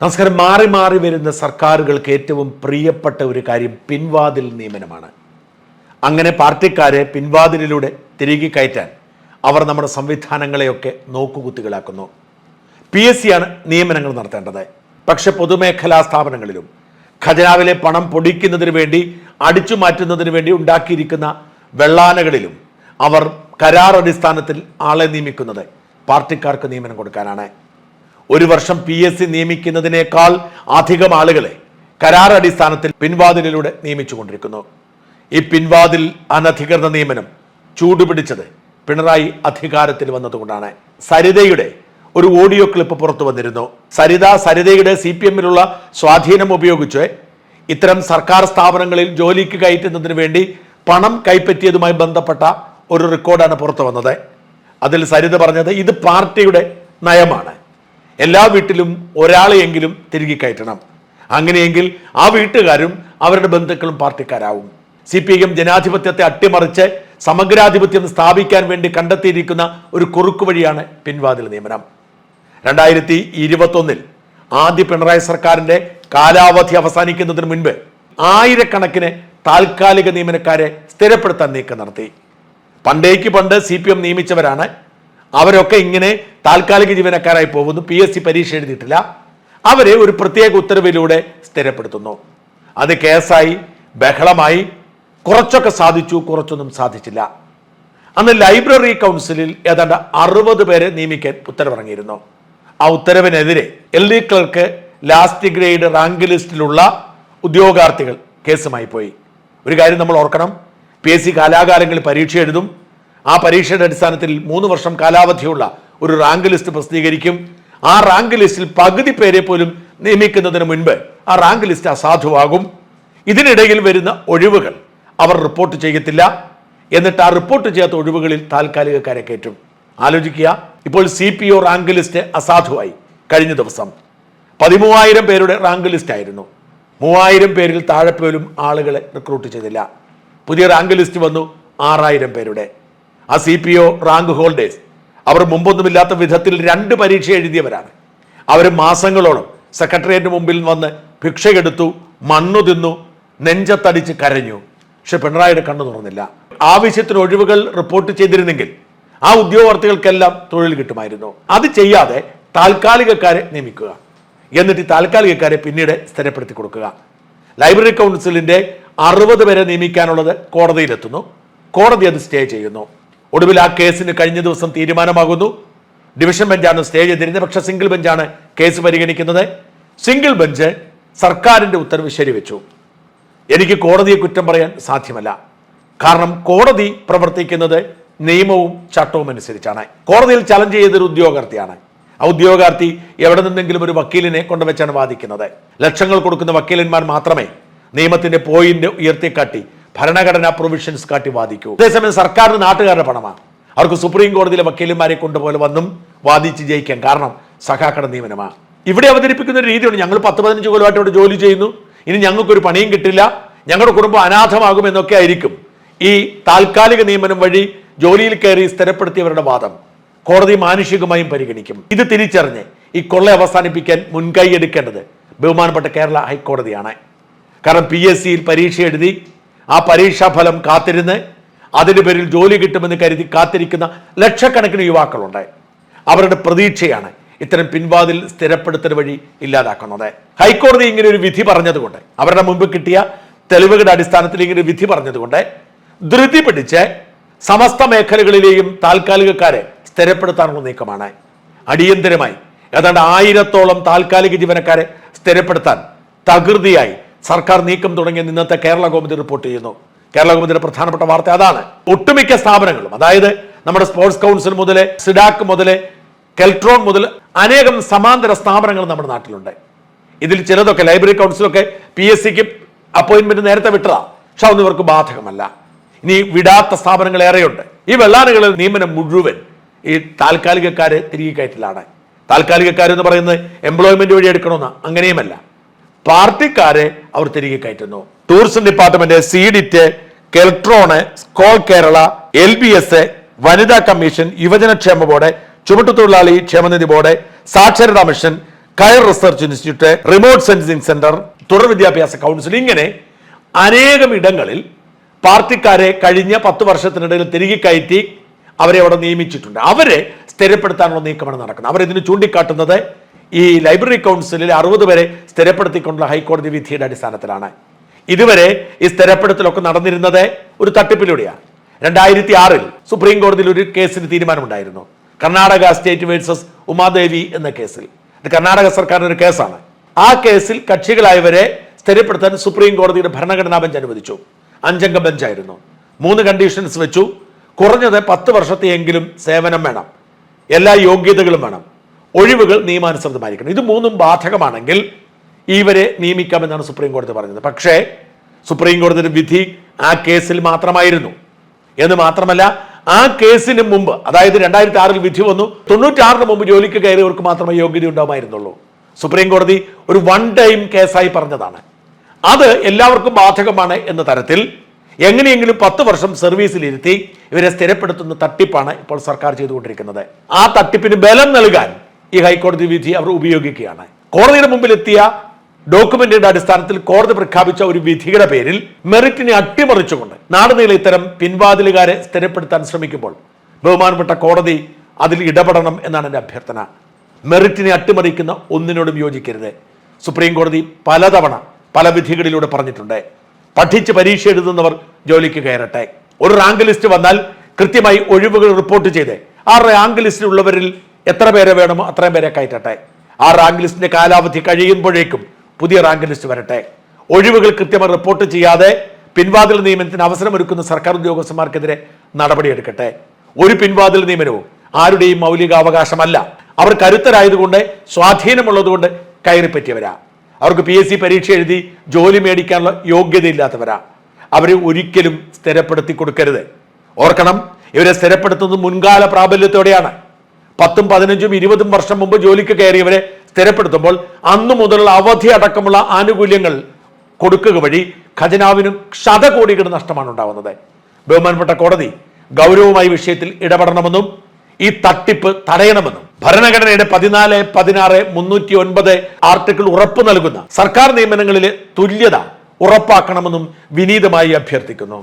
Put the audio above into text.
നമസ്കാരം. മാറി മാറി വരുന്ന സർക്കാരുകൾക്ക് ഏറ്റവും പ്രിയപ്പെട്ട ഒരു കാര്യം പിൻവാതിൽ നിയമനമാണ്. അങ്ങനെ പാർട്ടിക്കാരെ പിൻവാതിലിലൂടെ തിരികെ കയറ്റാൻ അവർ നമ്മുടെ സംവിധാനങ്ങളെയൊക്കെ നോക്കുകുത്തികളാക്കുന്നു. പി എസ് സിയാണ് നിയമനങ്ങൾ നടത്തേണ്ടത്. പക്ഷെ പൊതുമേഖലാ സ്ഥാപനങ്ങളിലും ഖജനാവിലെ പണം പൊടിക്കുന്നതിന് വേണ്ടി അടിച്ചു മാറ്റുന്നതിന് വേണ്ടി ഉണ്ടാക്കിയിരിക്കുന്ന വെള്ളാനകളിലും അവർ കരാർ അടിസ്ഥാനത്തിൽ ആളെ നിയമിക്കുന്നത് പാർട്ടിക്കാർക്ക് നിയമനം കൊടുക്കാനാണ്. ഒരു വർഷം പി എസ് സി നിയമിക്കുന്നതിനേക്കാൾ അധികം ആളുകളെ കരാർ അടിസ്ഥാനത്തിൽ പിൻവാതിലിലൂടെ നിയമിച്ചുകൊണ്ടിരിക്കുന്നു. ഈ പിൻവാതിൽ അനധികൃത നിയമനം ചൂടുപിടിച്ചത് പിണറായി അധികാരത്തിൽ വന്നതുകൊണ്ടാണ്. സരിതയുടെ ഒരു ഓഡിയോ ക്ലിപ്പ് പുറത്തു വന്നിരുന്നു. സരിത സരിതയുടെ സി പി എമ്മിലുള്ള സ്വാധീനം ഉപയോഗിച്ച് ഇത്തരം സർക്കാർ സ്ഥാപനങ്ങളിൽ ജോലിക്ക് കയറ്റുന്നതിന് വേണ്ടി പണം കൈപ്പറ്റിയതുമായി ബന്ധപ്പെട്ട ഒരു റെക്കോർഡാണ് പുറത്തു വന്നത്. അതിൽ സരിത പറഞ്ഞത് ഇത് പാർട്ടിയുടെ നയമാണ്. എല്ലാ വീട്ടിലും ഒരാളെയെങ്കിലും തിരികെ കയറ്റണം. അങ്ങനെയെങ്കിൽ ആ വീട്ടുകാരും അവരുടെ ബന്ധുക്കളും പാർട്ടിക്കാരാവും. സി പി എം ജനാധിപത്യത്തെ അട്ടിമറിച്ച് സമഗ്രാധിപത്യം സ്ഥാപിക്കാൻ വേണ്ടി കണ്ടെത്തിയിരിക്കുന്ന ഒരു കുറുക്കു വഴിയാണ് പിൻവാതിൽ നിയമനം. രണ്ടായിരത്തി ഇരുപത്തൊന്നിൽ ആദ്യ പിണറായി സർക്കാരിന്റെ കാലാവധി അവസാനിക്കുന്നതിന് മുൻപ് ആയിരക്കണക്കിന് താൽക്കാലിക നിയമനക്കാരെ സ്ഥിരപ്പെടുത്താൻ നീക്കം നടത്തി. പണ്ടേക്ക് പണ്ട് സി പി എം നിയമിച്ചവരാണ് അവരൊക്കെ ഇങ്ങനെ താൽക്കാലിക ജീവനക്കാരായി പോകുന്നു. പി എസ് സി പരീക്ഷ എഴുതിയിട്ടില്ല. അവരെ ഒരു പ്രത്യേക ഉത്തരവിലൂടെ സ്ഥിരപ്പെടുത്തുന്നു. അത് കേസായി ബഹളമായി. കുറച്ചൊക്കെ സാധിച്ചു കുറച്ചൊന്നും സാധിച്ചില്ല. അന്ന് ലൈബ്രറി കൗൺസിലിൽ ഏതാണ്ട് അറുപത് പേരെ നിയമിക്കാൻ ഉത്തരവിറങ്ങിയിരുന്നു. ആ ഉത്തരവിനെതിരെ L D clerk last grade rank ലിസ്റ്റിലുള്ള ഉദ്യോഗാർത്ഥികൾ കേസുമായി പോയി. ഒരു കാര്യം നമ്മൾ ഓർക്കണം. പി എസ് സി കാലാകാലങ്ങളിൽ പരീക്ഷ എഴുതും ആ പരീക്ഷയുടെ അടിസ്ഥാനത്തിൽ മൂന്ന് വർഷം കാലാവധിയുള്ള ഒരു റാങ്ക് ലിസ്റ്റ് പ്രസിദ്ധീകരിക്കും. ആ റാങ്ക് ലിസ്റ്റിൽ പകുതി പേരെ പോലും നിയമിക്കുന്നതിന് മുൻപ് ആ റാങ്ക് ലിസ്റ്റ് അസാധുവാകും. ഇതിനിടയിൽ വരുന്ന ഒഴിവുകൾ അവർ റിപ്പോർട്ട് ചെയ്യത്തില്ല. എന്നിട്ട് ആ റിപ്പോർട്ട് ചെയ്യാത്ത ഒഴിവുകളിൽ താൽക്കാലികക്കാരെ കയറ്റും. ആലോചിക്കുക ഇപ്പോൾ C P O rank list അസാധുവായി കഴിഞ്ഞ ദിവസം. പതിമൂവായിരം പേരുടെ റാങ്ക് ലിസ്റ്റ് ആയിരുന്നു. മൂവായിരം പേരിൽ താഴെ പോലും ആളുകളെ റിക്രൂട്ട് ചെയ്തില്ല. പുതിയ റാങ്ക് ലിസ്റ്റ് വന്നു ആറായിരം പേരുടെ. ആ C P O rank holders അവർ മുമ്പൊന്നുമില്ലാത്ത വിധത്തിൽ രണ്ട് പരീക്ഷ എഴുതിയവരാണ്. അവർ മാസങ്ങളോളം സെക്രട്ടേറിയറ്റിന് മുമ്പിൽ വന്ന് ഭിക്ഷയെടുത്തു മണ്ണു തിന്നു നെഞ്ചത്തടിച്ച് കരഞ്ഞു. പക്ഷെ പിണറായിയുടെ കണ്ണു തുറന്നില്ല. ആവശ്യത്തിന് ഒഴിവുകൾ റിപ്പോർട്ട് ചെയ്തിരുന്നെങ്കിൽ ആ ഉദ്യോഗാർത്ഥികൾക്കെല്ലാം തൊഴിൽ കിട്ടുമായിരുന്നു. അത് ചെയ്യാതെ താൽക്കാലികക്കാരെ നിയമിക്കുക. എന്നിട്ട് താൽക്കാലികക്കാരെ പിന്നീട് സ്ഥിരപ്പെടുത്തി കൊടുക്കുക. ലൈബ്രറി കൗൺസിലിന്റെ അറുപത് പേരെ നിയമിക്കാനുള്ളത് കോടതിയിലെത്തുന്നു. കോടതി അത് സ്റ്റേ ചെയ്യുന്നു. ഒടുവിൽ ആ കേസിന് കഴിഞ്ഞ ദിവസം തീരുമാനമാകുന്നു. ഡിവിഷൻ ബെഞ്ചാണ് സ്റ്റേ ചെയ്തിരുന്നത്. പക്ഷെ സിംഗിൾ ബെഞ്ചാണ് കേസ് പരിഗണിക്കുന്നത്. സിംഗിൾ ബെഞ്ച് സർക്കാരിന്റെ ഉത്തരവ് ശരിവെച്ചു. എനിക്ക് കോടതിയെ കുറ്റം പറയാൻ സാധ്യമല്ല. കാരണം കോടതി പ്രവർത്തിക്കുന്നത് നിയമവും ചട്ടവും അനുസരിച്ചാണ്. കോടതിയിൽ ചലഞ്ച് ചെയ്തൊരു ഉദ്യോഗാർത്ഥിയാണ്. ആ ഉദ്യോഗാർത്ഥി എവിടെ നിന്നെങ്കിലും ഒരു വക്കീലിനെ കൊണ്ടുവച്ചാണ് വാദിക്കുന്നത്. ലക്ഷങ്ങൾ കൊടുക്കുന്ന വക്കീലന്മാർ മാത്രമേ നിയമത്തിന്റെ പോയിന്റ് ഉയർത്തിക്കാട്ടി ഭരണഘടനാ പ്രൊവിഷൻസ് കാട്ടി വാദിക്കൂ. അതേസമയം സർക്കാരിന് നാട്ടുകാരുടെ പണമാണ്. അവർക്ക് സുപ്രീം കോടതിയിലെ വക്കീലന്മാരെ കൊണ്ടുപോലെ വന്നും വാദിച്ച് ജയിക്കാം കാരണം സഖാക്കട നിയമനമാണ്. ഇവിടെ അവതരിപ്പിക്കുന്ന ഒരു രീതിയുണ്ട്. ഞങ്ങൾ പത്ത് പതിനഞ്ച് കൊല്ലമായിട്ട് ഇവിടെ ജോലി ചെയ്യുന്നു. ഇനി ഞങ്ങൾക്കൊരു പണിയും കിട്ടില്ല. ഞങ്ങളുടെ കുടുംബം അനാഥമാകും എന്നൊക്കെ ആയിരിക്കും ഈ താൽക്കാലിക നിയമനം വഴി ജോലിയിൽ കയറി സ്ഥിരപ്പെടുത്തിയവരുടെ വാദം. കോടതി മാനുഷികമായും പരിഗണിക്കും. ഇത് തിരിച്ചറിഞ്ഞ് ഈ കൊള്ള അവസാനിപ്പിക്കാൻ മുൻകൈ എടുക്കേണ്ടത് ബഹുമാനപ്പെട്ട കേരള ഹൈക്കോടതിയാണ്. കാരണം പി എസ് സിയിൽ പരീക്ഷ എഴുതി ആ പരീക്ഷാഫലം കാത്തിരുന്ന് അതിന്റെ പേരിൽ ജോലി കിട്ടുമെന്ന് കരുതി കാത്തിരിക്കുന്ന ലക്ഷക്കണക്കിന് യുവാക്കളുണ്ട്. അവരുടെ പ്രതീക്ഷയാണ് ഇത്തരം പിൻവാതിൽ സ്ഥിരപ്പെടുത്തൽ വഴി ഇല്ലാതാക്കുന്നത്. ഹൈക്കോടതി ഇങ്ങനെ ഒരു വിധി പറഞ്ഞതുകൊണ്ട് അവരുടെ മുമ്പ് കിട്ടിയ തെളിവുകളുടെ അടിസ്ഥാനത്തിൽ ഇങ്ങനെ ഒരു വിധി പറഞ്ഞതുകൊണ്ട് ധൃതി പിടിച്ച് സമസ്ത മേഖലകളിലെയും താൽക്കാലികക്കാരെ സ്ഥിരപ്പെടുത്താനുള്ള നീക്കമാണ്. അടിയന്തരമായി ഏതാണ്ട് ആയിരത്തോളം താൽക്കാലിക ജീവനക്കാരെ സ്ഥിരപ്പെടുത്താൻ തകൃതിയായി സർക്കാർ നീക്കം തുടങ്ങിയ ഇന്നത്തെ കേരള ഗവൺമെന്റ് റിപ്പോർട്ട് ചെയ്യുന്നു. കേരള ഗവൺമെന്റിന്റെ പ്രധാനപ്പെട്ട വാർത്ത അതാണ്. ഒട്ടുമിക്ക സ്ഥാപനങ്ങളും അതായത് നമ്മുടെ സ്പോർട്സ് കൗൺസിൽ മുതൽ സിഡാക്ക് മുതൽ കെൽട്രോൺ മുതൽ അനേകം സമാന്തര സ്ഥാപനങ്ങൾ നമ്മുടെ നാട്ടിലുണ്ട്. ഇതിൽ ചിലതൊക്കെ ലൈബ്രറി കൗൺസിലൊക്കെ പി എസ് സിക്ക് അപ്പോയിന്റ്മെന്റ് നേരത്തെ വിട്ടതാ. പക്ഷെ അതൊന്നും ഇവർക്ക് ബാധകമല്ല. ഇനി വിടാത്ത സ്ഥാപനങ്ങൾ ഏറെയുണ്ട്. ഈ വെള്ളാനുകളിൽ നിയമനം മുഴുവൻ ഈ താൽക്കാലികക്കാര് തിരികെ കയറ്റിലാണ്. താൽക്കാലികക്കാരെന്ന് പറയുന്നത് എംപ്ലോയ്മെന്റ് വഴി എടുക്കണമെന്ന്. അങ്ങനെയുമല്ല. പാർട്ടിക്കാരെ അവർ തിരികെ കയറ്റുന്നു. Tourism department CDIT Keltron Scole Kerala L B S വനിതാ കമ്മീഷൻ യുവജനക്ഷേമ ബോർഡ് ചുമട്ടുതൊഴിലാളി ക്ഷേമനിധി ബോർഡ് സാക്ഷരതാ mission coir research institute remote sensing centre തുടർ വിദ്യാഭ്യാസ കൗൺസിൽ ഇങ്ങനെ അനേകം ഇടങ്ങളിൽ പാർട്ടിക്കാരെ കഴിഞ്ഞ പത്ത് വർഷത്തിനിടയിൽ തിരികെ കയറ്റി അവരെ അവിടെ നിയമിച്ചിട്ടുണ്ട്. അവരെ സ്ഥിരപ്പെടുത്താനുള്ള നീക്കമാണ് നടക്കുന്നത്. അവരിതിന് ചൂണ്ടിക്കാട്ടുന്നത് ഈ ലൈബ്രറി കൗൺസിലിൽ അറുപത് പേരെ സ്ഥിരപ്പെടുത്തിക്കൊണ്ടുള്ള ഹൈക്കോടതി വിധിയുടെ അടിസ്ഥാനത്തിലാണ്. ഇതുവരെ ഈ സ്ഥിരപ്പെടുത്തലൊക്കെ നടന്നിരുന്നത് ഒരു തട്ടിപ്പിലൂടെയാണ്. രണ്ടായിരത്തി ആറിൽ സുപ്രീം കോടതിയിൽ ഒരു കേസിന് തീരുമാനമുണ്ടായിരുന്നു. കർണാടക സ്റ്റേറ്റ് വേഴ്സസ് ഉമാദേവി എന്ന കേസിൽ. ഇത് കർണാടക സർക്കാരിന്റെ ഒരു കേസാണ്. ആ കേസിൽ കക്ഷികളായവരെ സ്ഥിരപ്പെടുത്താൻ സുപ്രീം കോടതിയുടെ ഭരണഘടനാ ബെഞ്ച് അനുവദിച്ചു. അഞ്ചംഗ ബെഞ്ചായിരുന്നു. മൂന്ന് കണ്ടീഷൻസ് വെച്ചു. കുറഞ്ഞത് പത്ത് വർഷത്തെയെങ്കിലും സേവനം വേണം. എല്ലാ യോഗ്യതകളും വേണം. ഒഴിവുകൾ നിയമാനുസൃതമായിരിക്കണം ഇത് മൂന്നും ബാധകമാണെങ്കിൽ ഇവരെ നിയമിക്കാമെന്നാണ് സുപ്രീം കോടതി പറഞ്ഞത്. പക്ഷേ സുപ്രീം കോടതിയുടെ വിധി ആ കേസിൽ മാത്രമായിരുന്നു. എന്ന് മാത്രമല്ല ആ കേസിന് മുമ്പ് അതായത് രണ്ടായിരത്തി ആറിൽ വിധി വന്നു തൊണ്ണൂറ്റാറിന് മുമ്പ് ജോലിക്ക് കയറിയവർക്ക് മാത്രമേ യോഗ്യത ഉണ്ടാവുമായിരുന്നുള്ളൂ സുപ്രീം കോടതി ഒരു വൺ ടൈം കേസായി പറഞ്ഞതാണ്. അത് എല്ലാവർക്കും ബാധകമാണ് എന്ന തരത്തിൽ എങ്ങനെയെങ്കിലും പത്ത് വർഷം സർവീസിലിരുത്തി ഇവരെ സ്ഥിരപ്പെടുത്തുന്ന തട്ടിപ്പാണ് ഇപ്പോൾ സർക്കാർ ചെയ്തുകൊണ്ടിരിക്കുന്നത്. ആ തട്ടിപ്പിന് ബലം നൽകാൻ ഈ ഹൈക്കോടതി വിധി അവർ ഉപയോഗിക്കുകയാണ്. കോടതിയുടെ മുമ്പിലെത്തിയ ഡോക്യുമെന്റിന്റെ അടിസ്ഥാനത്തിൽ കോടതി പ്രഖ്യാപിച്ച ഒരു വിധിയുടെ പേരിൽ മെറിറ്റിനെ അട്ടിമറിച്ചുകൊണ്ട് നാടുനീളെ ഇത്തരം പിൻവാതിലുകാരെ സ്ഥിരപ്പെടുത്താൻ ശ്രമിക്കുമ്പോൾ ബഹുമാനപ്പെട്ട കോടതി അതിൽ ഇടപെടണം എന്നാണ് എന്റെ അഭ്യർത്ഥന. മെറിറ്റിനെ അട്ടിമറിക്കുന്ന ഒന്നിനോടും യോജിക്കരുത്. സുപ്രീം കോടതി പലതവണ പല വിധികളിലൂടെ പറഞ്ഞിട്ടുണ്ട്. പഠിച്ച് പരീക്ഷ എഴുതുന്നവർ ജോലിക്ക് കയറട്ടെ. ഒരു റാങ്ക് ലിസ്റ്റ് വന്നാൽ കൃത്യമായി ഒഴിവുകൾ റിപ്പോർട്ട് ചെയ്ത്. ആ റാങ്ക് ലിസ്റ്റിലുള്ളവരിൽ എത്ര പേരെ വേണമോ അത്രയും പേരെ കയറ്റട്ടെ. ആ റാങ്ക് ലിസ്റ്റിന്റെ കാലാവധി കഴിയുമ്പോഴേക്കും പുതിയ റാങ്ക് ലിസ്റ്റ് വരട്ടെ. ഒഴിവുകൾ കൃത്യമായി റിപ്പോർട്ട് ചെയ്യാതെ പിൻവാതിൽ നിയമനത്തിന് അവസരമൊരുക്കുന്ന സർക്കാർ ഉദ്യോഗസ്ഥന്മാർക്കെതിരെ നടപടിയെടുക്കട്ടെ. ഒരു പിൻവാതിൽ നിയമനവും ആരുടെയും മൗലികാവകാശമല്ല. അവർ കരുത്തരായതുകൊണ്ട് സ്വാധീനമുള്ളതുകൊണ്ട് കയറിപ്പറ്റിയവരാ. അവർക്ക് പി എസ് സി പരീക്ഷ എഴുതി ജോലി മേടിക്കാനുള്ള യോഗ്യതയില്ലാത്തവരാ. അവരെ ഒരിക്കലും സ്ഥിരപ്പെടുത്തി കൊടുക്കരുത്. ഓർക്കണം ഇവരെ സ്ഥിരപ്പെടുത്തുന്നത് മുൻകാല പ്രാബല്യത്തോടെയാണ്. പത്തും പതിനഞ്ചും ഇരുപതും വർഷം മുമ്പ് ജോലിക്ക് കയറിയവരെ സ്ഥിരപ്പെടുത്തുമ്പോൾ അന്നു മുതലുള്ള അവധി അടക്കമുള്ള ആനുകൂല്യങ്ങൾ കൊടുക്കുക വഴി ഖജനാവിനും ശതകോടികളുടെ നഷ്ടമാണ് ഉണ്ടാവുന്നത് ബഹുമാനപ്പെട്ട കോടതി ഗൗരവമായി വിഷയത്തിൽ ഇടപെടണമെന്നും ഈ തട്ടിപ്പ് തടയണമെന്നും ഭരണഘടനയുടെ പതിനാല് പതിനാറ് മുന്നൂറ്റി ഒൻപത് ആർട്ടിക്കിൾ ഉറപ്പു നൽകുന്ന സർക്കാർ നിയമനങ്ങളിലെ തുല്യത ഉറപ്പാക്കണമെന്നും വിനീതമായി അഭ്യർത്ഥിക്കുന്നു.